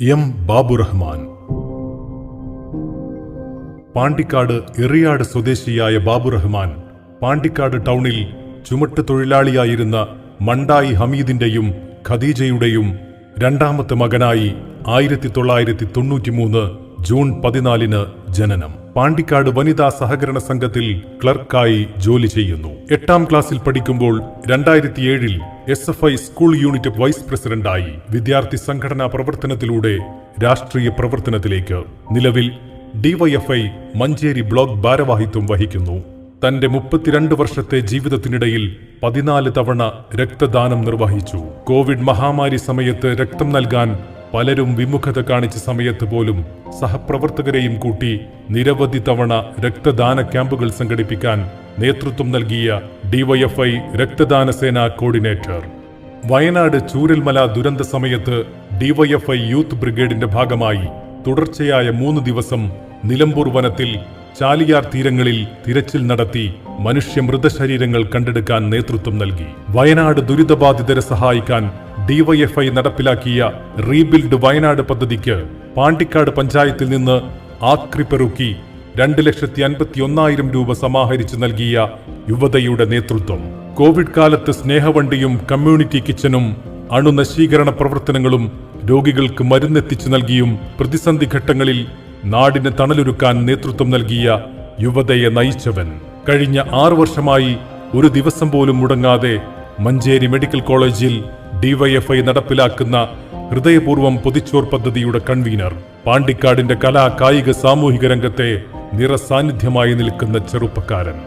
M Babu Rahman Pandikkad Eriyad സ്വദേശിയായ ബാബു റഹ്മാൻ പാണ്ടിക്കാട് ടൗണിൽ ചുമട്ട് തൊഴിലാളിയായിരുന്ന മണ്ടായി ഹമീദിന്റെയും ഖദീജയുടെയും രണ്ടാമത്തെ മകനായി ആയിരത്തി തൊള്ളായിരത്തി തൊണ്ണൂറ്റിമൂന്ന് ജൂൺ പതിനാലിന് ജനനം. പാണ്ടിക്കാട് വനിതാ സഹകരണ സംഘത്തിൽ ക്ലർക്കായി ജോലി ചെയ്യുന്നു. എട്ടാം ക്ലാസ്സിൽ പഠിക്കുമ്പോൾ രണ്ടായിരത്തി ഏഴിൽ S F I school unit vice പ്രസിഡന്റായി വിദ്യാർത്ഥി സംഘടനാ പ്രവർത്തനത്തിലൂടെ രാഷ്ട്രീയ പ്രവർത്തനത്തിലേക്ക്. നിലവിൽ ഡിവൈഎഫ്ഐ മഞ്ചേരി ബ്ലോക്ക് ഭാരവാഹിത്വം വഹിക്കുന്നു. തന്റെ മുപ്പത്തിരണ്ട് വർഷത്തെ ജീവിതത്തിനിടയിൽ പതിനാല് തവണ രക്തദാനം നിർവഹിച്ചു. കോവിഡ് മഹാമാരി സമയത്ത് രക്തം നൽകാൻ പലരും വിമുഖത കാണിച്ച സമയത്ത് പോലും സഹപ്രവർത്തകരെയും കൂട്ടി നിരവധി തവണ രക്തദാന ക്യാമ്പുകൾ സംഘടിപ്പിക്കാൻ നേതൃത്വം നൽകിയ ഡിവൈഎഫ്ഐ രക്തദാന സേന കോർഡിനേറ്റർ. വയനാട് ചൂരൽമല ദുരന്ത സമയത്ത് ഡിവൈഎഫ്ഐ യൂത്ത് ബ്രിഗേഡിന്റെ ഭാഗമായി തുടർച്ചയായ മൂന്ന് ദിവസം നിലമ്പൂർ വനത്തിൽ ചാലിയാർ തീരങ്ങളിൽ തിരച്ചിൽ നടത്തി മനുഷ്യ മൃതശരീരങ്ങൾ കണ്ടെടുക്കാൻ നേതൃത്വം നൽകി. വയനാട് ദുരിതബാധിതരെ സഹായിക്കാൻ ഡിവൈഎഫ്ഐ നടപ്പിലാക്കിയ റീബിൽഡ് വയനാട് പദ്ധതിക്ക് പാണ്ടിക്കാട് പഞ്ചായത്തിൽ നിന്ന് ആക്രിപ്പെറുക്കി രണ്ട് ലക്ഷത്തി അൻപത്തി ഒന്നായിരം രൂപ സമാഹരിച്ചു നൽകിയ യുവതയുടെ നേതൃത്വം. കോവിഡ് കാലത്ത് സ്നേഹവണ്ടിയും കമ്മ്യൂണിറ്റി കിച്ചനും അണുനശീകരണ പ്രവർത്തനങ്ങളും രോഗികൾക്ക് മരുന്നെത്തിച്ചു നൽകിയും പ്രതിസന്ധി ഘട്ടങ്ങളിൽ നാടിന് തണലൊരുക്കാൻ നേതൃത്വം നൽകിയ യുവതയെ നയിച്ചവൻ. കഴിഞ്ഞ ആറു വർഷമായി ഒരു ദിവസം പോലും മുടങ്ങാതെ മഞ്ചേരി മെഡിക്കൽ കോളേജിൽ ഡിവൈഎഫ്ഐ നടപ്പിലാക്കുന്ന ഹൃദയപൂർവം പൊതിച്ചോർ പദ്ധതിയുടെ കൺവീനർ. പാണ്ടിക്കാടിന്റെ കലാ കായിക സാമൂഹിക രംഗത്തെ നിറസാന്നിധ്യമായി നിൽക്കുന്ന ചെറുപ്പക്കാരൻ.